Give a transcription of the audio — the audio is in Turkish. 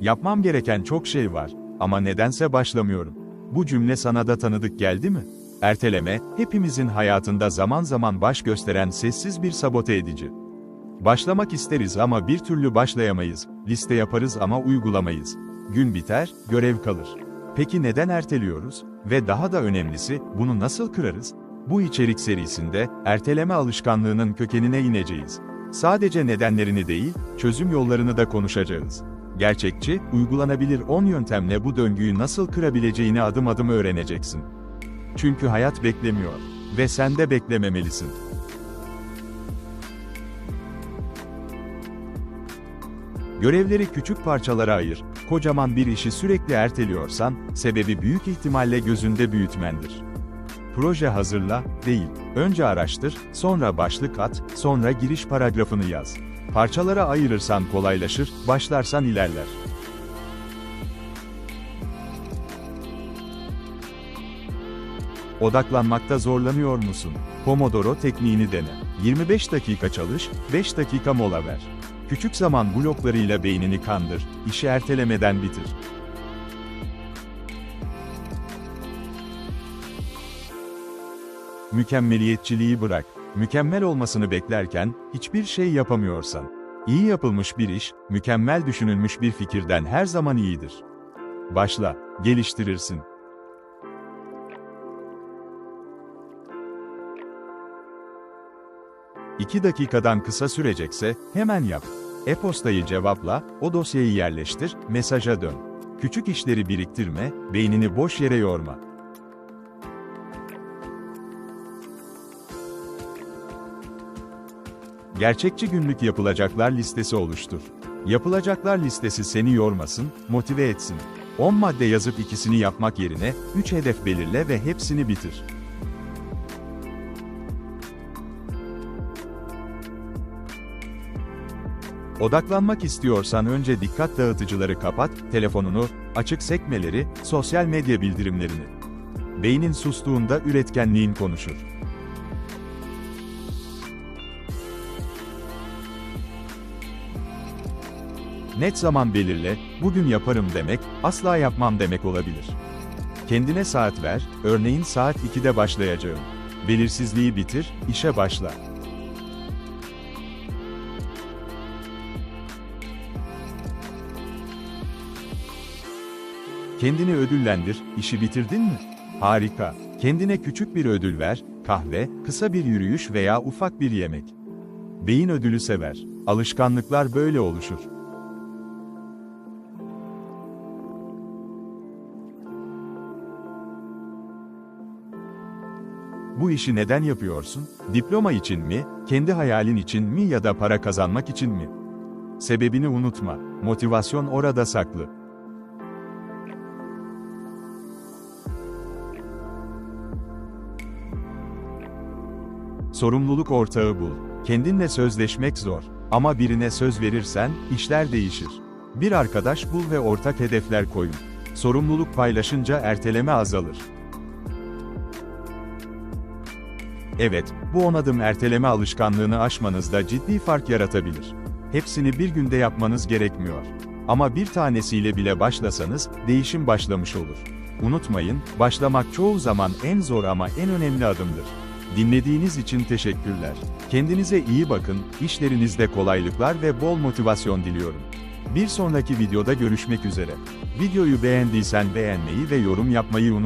Yapmam gereken çok şey var ama nedense başlamıyorum. Bu cümle sana da tanıdık geldi mi? Erteleme, hepimizin hayatında zaman zaman baş gösteren sessiz bir sabote edici. Başlamak isteriz ama bir türlü başlayamayız, liste yaparız ama uygulamayız. Gün biter, görev kalır. Peki neden erteliyoruz? Ve daha da önemlisi, bunu nasıl kırarız? Bu içerik serisinde, erteleme alışkanlığının kökenine ineceğiz. Sadece nedenlerini değil, çözüm yollarını da konuşacağız. Gerçekçi, uygulanabilir 10 yöntemle bu döngüyü nasıl kırabileceğini adım adım öğreneceksin. Çünkü hayat beklemiyor ve sen de beklememelisin. Görevleri küçük parçalara ayır. Kocaman bir işi sürekli erteliyorsan, sebebi büyük ihtimalle gözünde büyütmendir. Proje hazırla, değil. Önce araştır, sonra başlık at, sonra giriş paragrafını yaz. Parçalara ayırırsan kolaylaşır, başlarsan ilerler. Odaklanmakta zorlanıyor musun? Pomodoro tekniğini dene. 25 dakika çalış, 5 dakika mola ver. Küçük zaman bloklarıyla beynini kandır, işi ertelemeden bitir. Mükemmeliyetçiliği bırak. Mükemmel olmasını beklerken, hiçbir şey yapamıyorsan. İyi yapılmış bir iş, mükemmel düşünülmüş bir fikirden her zaman iyidir. Başla, geliştirirsin. İki dakikadan kısa sürecekse, hemen yap. E-postayı cevapla, o dosyayı yerleştir, mesaja dön. Küçük işleri biriktirme, beynini boş yere yorma. Gerçekçi günlük yapılacaklar listesi oluştur. Yapılacaklar listesi seni yormasın, motive etsin. 10 madde yazıp ikisini yapmak yerine 3 hedef belirle ve hepsini bitir. Odaklanmak istiyorsan önce dikkat dağıtıcıları kapat, telefonunu, açık sekmeleri, sosyal medya bildirimlerini. Beynin sustuğunda üretkenliğin konuşur. Net zaman belirle, bugün yaparım demek, asla yapmam demek olabilir. Kendine saat ver, örneğin saat 2'de başlayacağım. Belirsizliği bitir, işe başla. Kendini ödüllendir, işi bitirdin mi? Harika. Kendine küçük bir ödül ver, kahve, kısa bir yürüyüş veya ufak bir yemek. Beyin ödülü sever. Alışkanlıklar böyle oluşur. Bu işi neden yapıyorsun? Diploma için mi, kendi hayalin için mi ya da para kazanmak için mi? Sebebini unutma. Motivasyon orada saklı. Sorumluluk ortağı bul. Kendinle sözleşmek zor. Ama birine söz verirsen, işler değişir. Bir arkadaş bul ve ortak hedefler koyun. Sorumluluk paylaşınca erteleme azalır. Evet, bu 10 adım erteleme alışkanlığını aşmanızda ciddi fark yaratabilir. Hepsini bir günde yapmanız gerekmiyor. Ama bir tanesiyle bile başlasanız, değişim başlamış olur. Unutmayın, başlamak çoğu zaman en zor ama en önemli adımdır. Dinlediğiniz için teşekkürler. Kendinize iyi bakın, işlerinizde kolaylıklar ve bol motivasyon diliyorum. Bir sonraki videoda görüşmek üzere. Videoyu beğendiysen beğenmeyi ve yorum yapmayı unutma.